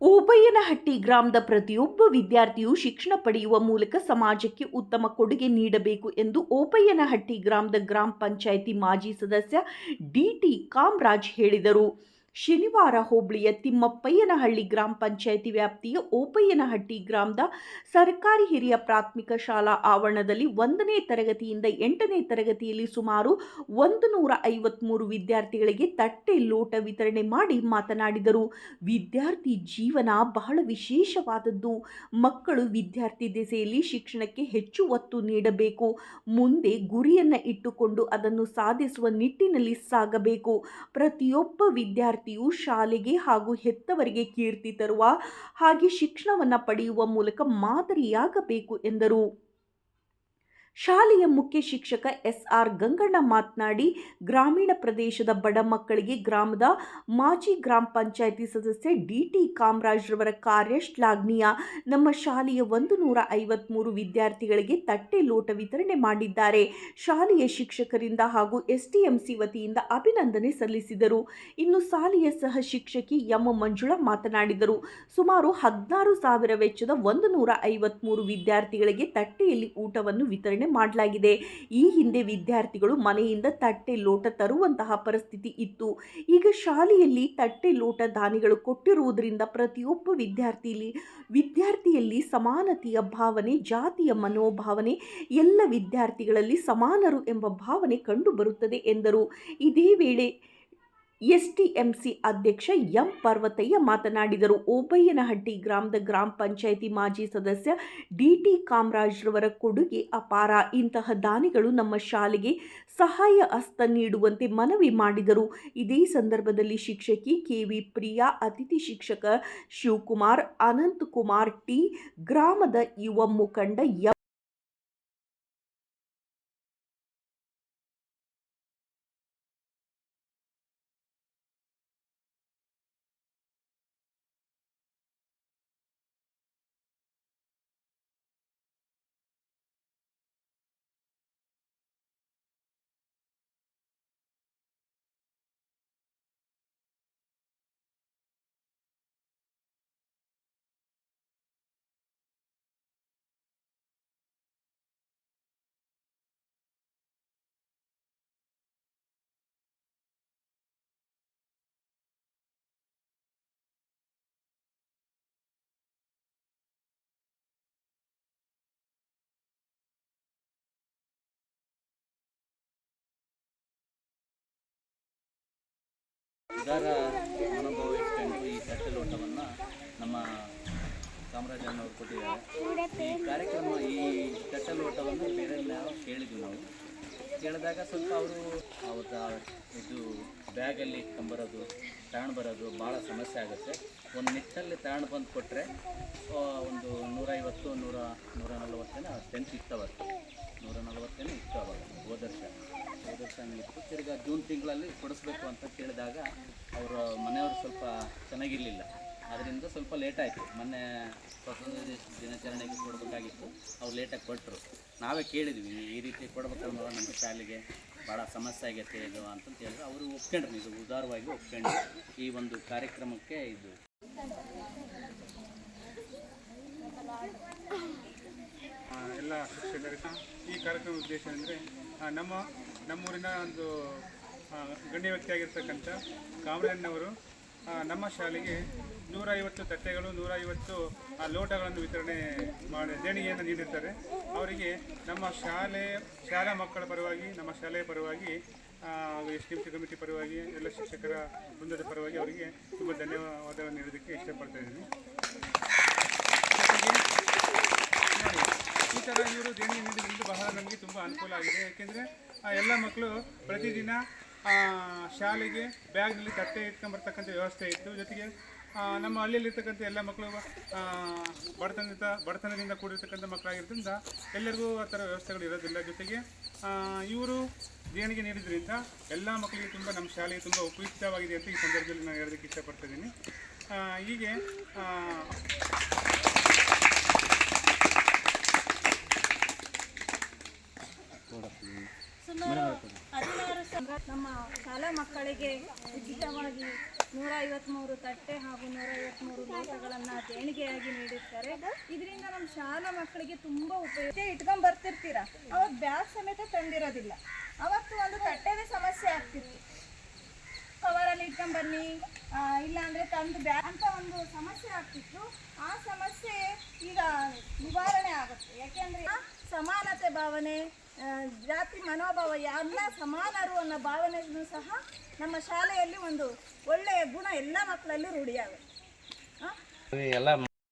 ಓಬಯ್ಯನಹಟ್ಟಿ ಗ್ರಾಮದ ಪ್ರತಿಯೊಬ್ಬ ವಿದ್ಯಾರ್ಥಿಯು ಶಿಕ್ಷಣ ಪಡೆಯುವ ಮೂಲಕ ಸಮಾಜಕ್ಕೆ ಉತ್ತಮ ಕೊಡುಗೆ ನೀಡಬೇಕು ಎಂದು ಓಬಯ್ಯನಹಟ್ಟಿ ಗ್ರಾಮದ ಗ್ರಾಮ ಪಂಚಾಯಿತಿ ಮಾಜಿ ಸದಸ್ಯ ಡಿಟಿ ಕಾಮರಾಜ್ ಹೇಳಿದರು. ಶನಿವಾರ ಹೋಬಳಿಯ ತಿಮ್ಮಪ್ಪಯ್ಯನಹಳ್ಳಿ ಗ್ರಾಮ ಪಂಚಾಯಿತಿ ವ್ಯಾಪ್ತಿಯ ಓಪಯ್ಯನಹಟ್ಟಿ ಗ್ರಾಮದ ಸರ್ಕಾರಿ ಹಿರಿಯ ಪ್ರಾಥಮಿಕ ಶಾಲಾ ಆವರಣದಲ್ಲಿ ಒಂದನೇ ತರಗತಿಯಿಂದ ಎಂಟನೇ ತರಗತಿಯಲ್ಲಿ ಸುಮಾರು ಒಂದು ನೂರ ಐವತ್ತ್ಮೂರು ವಿದ್ಯಾರ್ಥಿಗಳಿಗೆ ತಟ್ಟೆ ಲೋಟ ವಿತರಣೆ ಮಾಡಿ ಮಾತನಾಡಿದರು. ವಿದ್ಯಾರ್ಥಿ ಜೀವನ ಬಹಳ ವಿಶೇಷವಾದದ್ದು. ಮಕ್ಕಳು ವಿದ್ಯಾರ್ಥಿ ದೆಸೆಯಲ್ಲಿ ಶಿಕ್ಷಣಕ್ಕೆ ಹೆಚ್ಚು ಒತ್ತು ನೀಡಬೇಕು. ಮುಂದೆ ಗುರಿಯನ್ನು ಇಟ್ಟುಕೊಂಡು ಅದನ್ನು ಸಾಧಿಸುವ ನಿಟ್ಟಿನಲ್ಲಿ ಸಾಗಬೇಕು. ಪ್ರತಿಯೊಬ್ಬ ವಿದ್ಯಾರ್ಥಿಯು ಶಾಲೆಗೆ ಹಾಗೂ ಹೆತ್ತವರಿಗೆ ಕೀರ್ತಿ ತರುವ ಹಾಗೆ ಶಿಕ್ಷಣವನ್ನು ಪಡೆಯುವ ಮೂಲಕ ಮಾದರಿಯಾಗಬೇಕು ಎಂದರು. ಶಾಲೆಯ ಮುಖ್ಯ ಶಿಕ್ಷಕ ಎಸ್ ಆರ್ ಗಂಗಣ್ಣ ಮಾತನಾಡಿ, ಗ್ರಾಮೀಣ ಪ್ರದೇಶದ ಬಡ ಮಕ್ಕಳಿಗೆ ಗ್ರಾಮದ ಮಾಜಿ ಗ್ರಾಮ ಪಂಚಾಯಿತಿ ಸದಸ್ಯ ಡಿ ಟಿ ಕಾಮರಾಜ್ರವರ ಕಾರ್ಯ ಶ್ಲಾಘನೀಯ. ನಮ್ಮ ಶಾಲೆಯ ಒಂದು ನೂರ ಐವತ್ತ್ಮೂರು ವಿದ್ಯಾರ್ಥಿಗಳಿಗೆ ತಟ್ಟೆ ಲೋಟ ವಿತರಣೆ ಮಾಡಿದ್ದಾರೆ. ಶಾಲೆಯ ಶಿಕ್ಷಕರಿಂದ ಹಾಗೂ ಎಸ್ಟಿಎಂಸಿ ವತಿಯಿಂದ ಅಭಿನಂದನೆ ಸಲ್ಲಿಸಿದರು. ಇನ್ನು ಶಾಲೆಯ ಸಹ ಶಿಕ್ಷಕಿ ಎಂ. ಮಂಜುಳಾ ಮಾತನಾಡಿದರು. ಸುಮಾರು ಹದಿನಾರು ಸಾವಿರ ವೆಚ್ಚದ ಒಂದು ನೂರ ಐವತ್ತ್ಮೂರು ವಿದ್ಯಾರ್ಥಿಗಳಿಗೆ ತಟ್ಟೆಯಲ್ಲಿ ಊಟವನ್ನು ವಿತರಣೆ ಮಾಡಲಾಗಿದೆ. ಈ ಹಿಂದೆ ವಿದ್ಯಾರ್ಥಿಗಳು ಮನೆಯಿಂದ ತಟ್ಟೆ ಲೋಟ ತರುವಂತಹ ಪರಿಸ್ಥಿತಿ ಇತ್ತು. ಈಗ ಶಾಲೆಯಲ್ಲಿ ತಟ್ಟೆ ಲೋಟ ದಾನಿಗಳು ಕೊಟ್ಟಿರುವುದರಿಂದ ಪ್ರತಿಯೊಬ್ಬ ವಿದ್ಯಾರ್ಥಿಯಲ್ಲಿ ವಿದ್ಯಾರ್ಥಿಯಲ್ಲಿ ಸಮಾನತೆಯ ಭಾವನೆ, ಜಾತಿಯ ಮನೋಭಾವನೆ, ಎಲ್ಲ ವಿದ್ಯಾರ್ಥಿಗಳಲ್ಲಿ ಸಮಾನರು ಎಂಬ ಭಾವನೆ ಕಂಡುಬರುತ್ತದೆ ಎಂದರು. ಇದೇ ವೇಳೆ ಎಸ್ಟಿಎಂಸಿ ಅಧ್ಯಕ್ಷ ಎಂ ಪರ್ವತಯ್ಯ ಮಾತನಾಡಿದರು. ಓಬಯ್ಯನಹಟ್ಟಿ ಗ್ರಾಮದ ಗ್ರಾಮ ಪಂಚಾಯಿತಿ ಮಾಜಿ ಸದಸ್ಯ ಡಿಟಿ ಕಾಮರಾಜ್ರವರ ಕೊಡುಗೆ ಅಪಾರ. ಇಂತಹ ದಾನಿಗಳು ನಮ್ಮ ಶಾಲೆಗೆ ಸಹಾಯ ಹಸ್ತ ನೀಡುವಂತೆ ಮನವಿ ಮಾಡಿದರು. ಇದೇ ಸಂದರ್ಭದಲ್ಲಿ ಶಿಕ್ಷಕಿ ಕೆವಿ ಪ್ರಿಯಾ, ಅತಿಥಿ ಶಿಕ್ಷಕ ಶಿವಕುಮಾರ್, ಅನಂತಕುಮಾರ್, ಟಿ. ಗ್ರಾಮದ ಯುವ ಮುಖಂಡ ಎಂ. ಉದಾರ ಮನೋಭಾವ ಇಟ್ಕೊಂಡು ಈ ತಟ್ಟೆ ಲೋಟವನ್ನು ನಮ್ಮ ಚಾಮರಾಜನವರು ಕೊಟ್ಟಿದ್ದಾರೆ. ಈ ಕಾರ್ಯಕ್ರಮ, ಈ ತಟ್ಟೆ ಲೋಟವನ್ನು ಬೇರೆ ನಾವು ಕೇಳಿದ್ವಿ ನಾವು. ಕೇಳಿದಾಗ ಸ್ವಲ್ಪ ಅವರು ಅವ್ರ ಇದು ಬ್ಯಾಗಲ್ಲಿ ಇಟ್ಕೊಂಬರೋದು ತಗೊಂಡು ಬರೋದು ಭಾಳ ಸಮಸ್ಯೆ ಆಗುತ್ತೆ. ಒಂದು ನಿಟ್ಟಲ್ಲಿ ತಗೊಂಡು ಬಂದು ಕೊಟ್ಟರೆ ಒಂದು ನೂರೈವತ್ತು, ನೂರ ನೂರ ನಲ್ವತ್ತೇನೋ ಟೆಂತ್ ಇತ್ತವತ್ತು ನೂರ ನಲವತ್ತೇನೋ ಇತ್ತು ಅವಾಗ ಹೋದ ವರ್ಷ ಇತ್ತು ತಿರ್ಗಾ ಜೂನ್ ತಿಂಗಳಲ್ಲಿ ಕೊಡಿಸ್ಬೇಕು ಅಂತ ಕೇಳಿದಾಗ ಅವರ ಮನೆಯವರು ಸ್ವಲ್ಪ ಚೆನ್ನಾಗಿರಲಿಲ್ಲ. ಅದರಿಂದ ಸ್ವಲ್ಪ ಲೇಟ್ ಆಯಿತು. ಮೊನ್ನೆ ಸ್ವಾತಂತ್ರ್ಯ ದಿನ- ದಿನಾಚರಣೆಗೆ ಕೊಡಬೇಕಾಗಿತ್ತು. ಅವ್ರು ಲೇಟಾಗಿ ಕೊಟ್ಟರು ನಾವೇ ಕೇಳಿದ್ವಿ, ಈ ರೀತಿ ಕೊಡ್ಬೇಕಲ್ವ ನಮ್ಮ ಶಾಲೆಗೆ ಭಾಳ ಸಮಸ್ಯೆ ಆಗೈತೆ ಇದು ಅಂತಂತ ಹೇಳಿದ್ರೆ. ಅವರು ಒಪ್ಕೊಂಡ್ರು, ಇದು ಉದಾರವಾಗಿ ಒಪ್ಕೊಂಡ್ರು ಈ ಒಂದು ಕಾರ್ಯಕ್ರಮಕ್ಕೆ ಇದು ಆ, ಎಲ್ಲ ಶಿಕ್ಷಕರಿಗೆ ಈ ಕಾರ್ಯಕ್ರಮದ ಉದ್ದೇಶ ಅಂದರೆ ನಮ್ಮ, ನಮ್ಮೂರಿನ ಒಂದು ಗಣ್ಯ ವ್ಯಕ್ತಿಯಾಗಿರ್ತಕ್ಕಂಥ ಕಾಮರಾಜ್ನವರು ನಮ್ಮ ಶಾಲೆಗೆ ನೂರೈವತ್ತು ತಟ್ಟೆಗಳು, ನೂರೈವತ್ತು ಲೋಟಗಳನ್ನು ವಿತರಣೆ ಮಾಡಿ, ದೇಣಿಗೆಯನ್ನು ನೀಡಿರ್ತಾರೆ. ಅವರಿಗೆ ನಮ್ಮ ಶಾಲೆ, ಶಾಲಾ ಮಕ್ಕಳ ಪರವಾಗಿ, ನಮ್ಮ ಶಾಲೆಯ ಪರವಾಗಿ ಎಸ್ ಟಿ ಕಮಿಟಿ ಪರವಾಗಿ, ಎಲ್ಲ ಶಿಕ್ಷಕರ ವೃಂದದ ಪರವಾಗಿ ಅವರಿಗೆ ತುಂಬ ಧನ್ಯವಾದವನ್ನು ನೀಡೋದಕ್ಕೆ ಇಷ್ಟಪಡ್ತಾ ಇದ್ದೀನಿ ಜೊತೆಗೆ ನೋಡಿ, ಈ ಥರ ಇವರು ದೇಣಿಗೆ ನೀಡಿದ್ರಿಂದ ಬಹಳ ನಮಗೆ ತುಂಬ ಅನುಕೂಲ ಆಗಿದೆ. ಯಾಕೆಂದರೆ ಎಲ್ಲ ಮಕ್ಕಳು ಪ್ರತಿದಿನ ಶಾಲೆಗೆ ಬ್ಯಾಗ್ನಲ್ಲಿ ತಟ್ಟೆ ಇಟ್ಕೊಂಬರ್ತಕ್ಕಂಥ ವ್ಯವಸ್ಥೆ ಇತ್ತು. ಜೊತೆಗೆ ನಮ್ಮ ಹಳ್ಳಿಯಲ್ಲಿರ್ತಕ್ಕಂಥ ಎಲ್ಲ ಮಕ್ಕಳು ಬಡತನದಿಂದ ಬಡತನದಿಂದ ಕೂಡಿರ್ತಕ್ಕಂಥ ಮಕ್ಕಳಾಗಿರೋದ್ರಿಂದ ಎಲ್ಲರಿಗೂ ಆ ಥರ ವ್ಯವಸ್ಥೆಗಳು ಇರೋದಿಲ್ಲ. ಜೊತೆಗೆ ಇವರು ದೇಣಿಗೆ ನೀಡಿದ್ರಿಂದ ಎಲ್ಲ ಮಕ್ಕಳಿಗೆ ತುಂಬ ನಮ್ಮ ಶಾಲೆಗೆ ತುಂಬ ಉಪಯುಕ್ತವಾಗಿದೆ ಅಂತ ಈ ಸಂದರ್ಭದಲ್ಲಿ ನಾನು ಹೇಳೋದಕ್ಕೆ ಇಷ್ಟಪಡ್ತಿದ್ದೀನಿ ಹೀಗೆ ಸುಮಾರು ಹದಿನಾರು ಸಂಘ ನಮ್ಮ ಶಾಲಾ ಮಕ್ಕಳಿಗೆ ಉಚಿತವಾಗಿ ನೂರ ಐವತ್ಮೂರು ತಟ್ಟೆ ಹಾಗೂ ನೂರ ಐವತ್ಮೂರು ಲೋಟಗಳನ್ನು ದೇಣಿಗೆಯಾಗಿ ನೀಡಿರ್ತಾರೆ. ಇದರಿಂದ ನಮ್ಮ ಶಾಲಾ ಮಕ್ಕಳಿಗೆ ತುಂಬ ಉಪಯೋಗ ಇಟ್ಕೊಂಡ್ ಬರ್ತಿರ್ತೀರ? ಅವಾಗ ಬ್ಯಾಗ್ ಸಮೇತ ತಂದಿರೋದಿಲ್ಲ. ಅವತ್ತು ಒಂದು ತಟ್ಟೆದೇ ಸಮಸ್ಯೆ ಆಗ್ತಿತ್ತು. ಕವರಲ್ಲಿ ಇಟ್ಕೊಂಡ್ ಬನ್ನಿ ಇಲ್ಲ ಇಲ್ಲಾಂದ್ರೆ ತಂದು ಬ್ಯಾಗ್ ಅಂತ ಒಂದು ಸಮಸ್ಯೆ ಆಗ್ತಿತ್ತು. ಆ ಸಮಸ್ಯೆ ಈಗ ನಿವಾರಣೆ ಆಗುತ್ತೆ. ಯಾಕೆಂದ್ರೆ ಸಮಾನತೆ ಭಾವನೆ ಜಾತಿ ಮನೋಭಾವ ಎಲ್ಲ ಸಮಾನರು ಅನ್ನೋ ಭಾವನೆಯನ್ನು ಸಹ ನಮ್ಮ ಶಾಲೆಯಲ್ಲಿ ಒಂದು ಒಳ್ಳೆಯ ಗುಣ ಎಲ್ಲ ಮಕ್ಕಳಲ್ಲಿ ರೂಢಿಯಾಗುತ್ತೆ? ಎಲ್ಲ